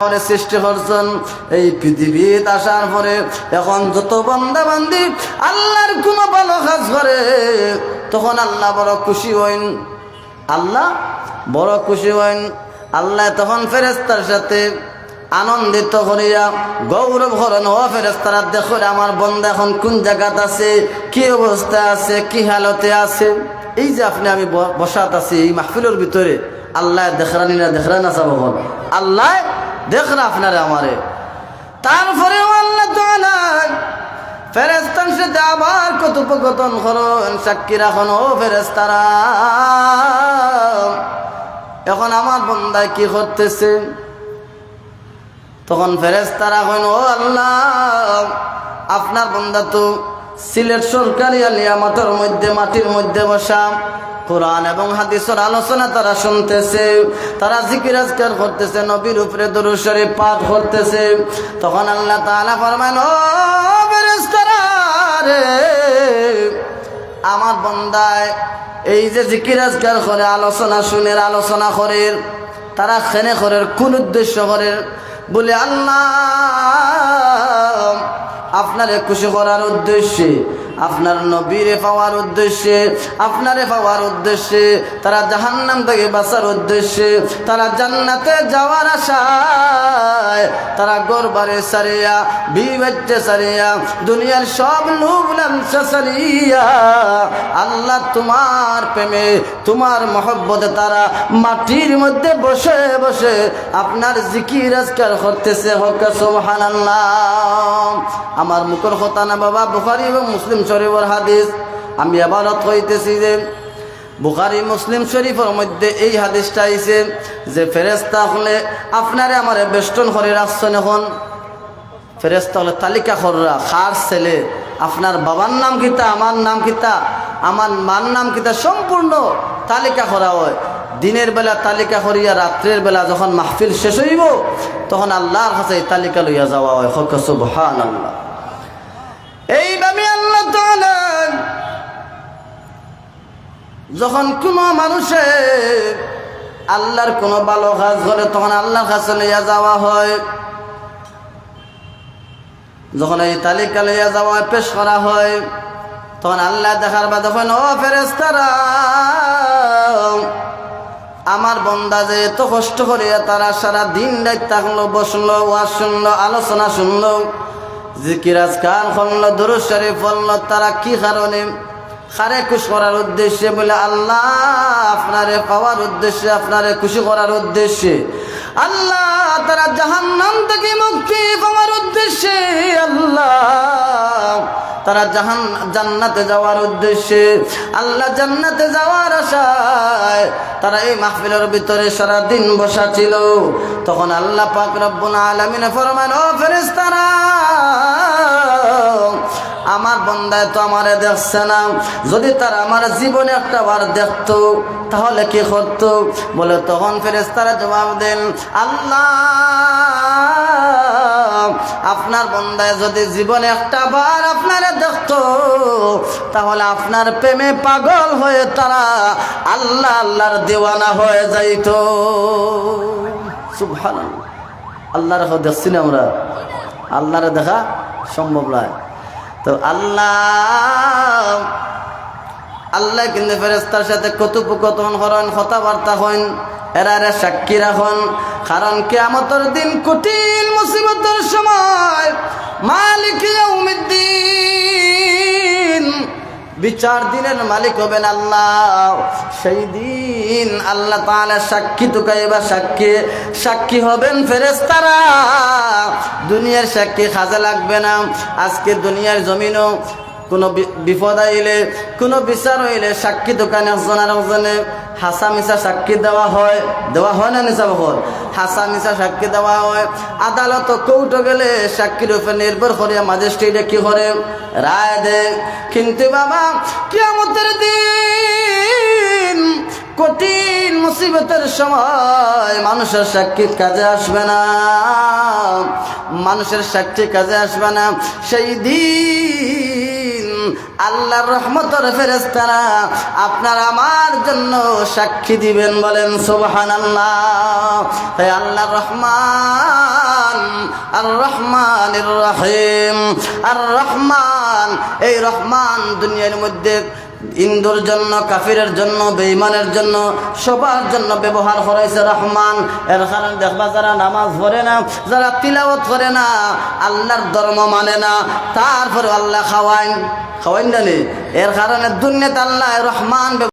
সৃষ্টি করছেন, এই পৃথিবীত আসার পরে এখন যত বান্দা বান্দি আল্লাহর কোনো ভালো কাজ করে, তখন আল্লাহ বড় খুশি হইন। আল্লাহ বড় খুশি হইন। আল্লাহ তখন ফেরেস্তার সাথে আনন্দিত করিয়া গৌরব করেন ও ফেরেস্তারা দেখো আমার বন্ধা এখন কোন জায়গাত আছে? কি অবস্থা আছে? কি হালতে আছে? এই যে আপনি, আমি বসাত আছি এই মাহফিলের ভিতরে, আল্লাহ দেখরানি না দেখরা না চাবো আল্লাহ দেখরা আপনারে আমারে। তারপরেও আল্লাহ তাআলা ফেরেস্তার সাথে আবার কথোপকথন করুন, সাক্ষী রাখুন, ও ফেরেস্তারা এখন আমার বন্দায় কি করতেছে? তখন ফেরেস্তারা কইন, ও আল্লাহ, আপনার বন্দা তো সিলেট সরকারি আলিয়ামাতের মধ্যে, মাটির মধ্যে বসা। কোরআন এবং হাদিসের আলোচনা তারা শুনতেছে, তারা জিকির আজকার করতেছে, নবীর উপরে দরুশরী পাঠ করতেছে। তখন আল্লাহ তাআলা ফরমান আমার বন্দায় এই যে জিকির আজকার করে, আলোচনা শুনের, আলোচনা করে তারা খেনে করে কোন উদ্দেশ্য করে বলে, আল্লাহ, আপনারে খুশি করার উদ্দেশ্যে আপনার নবীরে পাওয়ার উদ্দেশ্যে, আপনারে পাওয়ার উদ্দেশ্যে, তারা জাহান্নাম থেকে বাঁচার উদ্দেশ্যে, তারা জান্নাতে যাওয়ার আশায়, তারা গরবারে সারিয়া বিবাচ্চে সারিয়া, দুনিয়ার সব লোভ সারিয়া, আল্লাহ তোমার প্রেমে, তোমার মহব্বতে তারা মাটির মধ্যে বসে বসে আপনার জিকির আজকার করতেছে। হক, সুবহানাল্লাহ। আমার মুখর কথা না বাবা, বুখারি এবং মুসলিম শরীফের হাদিস, আমি আবারত হইতেছি যে, বুখারি মুসলিম শরীফের মধ্যে এই হাদিসটা আইছে যে ফেরেস্তা হলে আপনারে আমার বেষ্টন করে রাখছেন এখন। ফেরেস্তা হলে তালিকা কররা খার ছেলে, আপনার বাবার নাম কিতা, আমার নাম কিতা, আমার মার নাম কিতা, সম্পূর্ণ তালিকা করা হয়। দিনের বেলা তালিকা করিয়া রাত্রের বেলা যখন মাহফিল শেষ হইব, তখন আল্লাহর কাছে তালিকা লইয়া যাওয়া হয়। হক সুবহান আল্লাহ যখন কোনো মানুষে আল্লাহর কোনো ভালো কাজ করে তখন আল্লাহর কাছে লইয়া যাওয়া হয়। যখন এই তালিকা লইয়া যাওয়া হয়, পেশ করা হয় তখন আল্লাহ দেখার বা তখন ও ফেরেস্তারা আমার বন্দা যে এত কষ্ট করে তারা সারা দিন রাত থাকল বসল ওয়াজ শুনলো আলোচনা শুনলো জিকিরাজ খান শুনলো দুরুদ শরীফ বলল তারা কি কারণে খারে খুশ করার উদ্দেশ্যে বলে, আল্লাহ, আপনারে পাওয়ার উদ্দেশ্যে, আপনারে খুশি করার উদ্দেশ্যে। আল্লাহ, তারা জাহান্নাম থেকে মুক্তি পাওয়ার উদ্দেশ্যে। আল্লাহ, তারা জাহান, জান্নাতে যাওয়ার উদ্দেশ্যে। আল্লাহ, জান্নাতে যাওয়ার আশায় তারা এই মাহফিলের ভিতরে সারা দিন বসা ছিল। তখন আল্লাহ পাক রব্বুল আলামিন ফরমান ও ফেরেশতারা আমার বন্দায় তো আমারে দেখছে না। যদি তারা আমার জীবনে একটা বার দেখতো, তাহলে কি করতো? বলে তখন ফেরেশতারা জবাব দেন, আল্লাহ, আপনার বন্দায় যদি জীবনে একটা বার আপনারে দেখতো, তাহলে আপনার প্রেমে পাগল হয়ে তারা আল্লাহ আল্লাহর দেওয়ানা হয়ে যাইতো। সুবহানাল্লাহ। আল্লাহর দেখছি না আমরা। আল্লাহরে দেখা সম্ভব নয়। তো আল্লাহ আল্লাহ কিন্তু ফেরেস্তার সাথে কথোপকথন হরণ, কথাবার্তা হন এরারে সাক্ষী রাখুন। কারণ কেয়ামতের দিন কঠিন মুসিবতের সময় মালিক বিচার দিনের মালিক হবেন আল্লাহ। সেই দিন আল্লাহ তাহলে সাক্ষী তুকাইবা সাক্ষী। সাক্ষী হবেন ফেরেস্তারা দুনিয়ার সাক্ষী খাজা লাগবে না। আজকে দুনিয়ার জমিনও কোনো বিপদ আইলে কোনো বিচার হইলে সাক্ষী দোকানে একজন আর একজনে হাসা মিশা সাক্ষী দেওয়া হয়। দেওয়া হয় না নিসা বহর হাসা মিশা সাক্ষী দেওয়া হয়। আদালত কৌটো গেলে সাক্ষীর উপরে নির্ভর করে ম্যাজিস্ট্রেটে কি করে রায় দেয় কিন্তু বাবা কেমতের দিন কঠিন মুসিবতের সময় মানুষের সাক্ষী কাজে আসবে না। মানুষের সাক্ষী কাজে আসবে না। সেই দিন আল্লাহর রহমতর ফেরেস্তারা আপনার আমার জন্য সাক্ষী দিবেন, বলেন সোবাহান আল্লাহ আল্লাহ রহমান, আর রহমান রহিম, আর রহমান, এই রহমান দুনিয়ার মধ্যে হিন্দুর জন্য, কাফিরের জন্য বেইমানের জন্য, সবার জন্য ব্যবহার করেছে রহমান। এর কারণ দেখবা, যারা নামাজ পড়ে না, যারা তিলাওয়াত করে না, আল্লাহর ধর্ম মানে না তারপরে আল্লাহ খাওয়াইন। খাওয়াইন জানি এর কারণে দুনিয়াতে আল্লাহ রহমান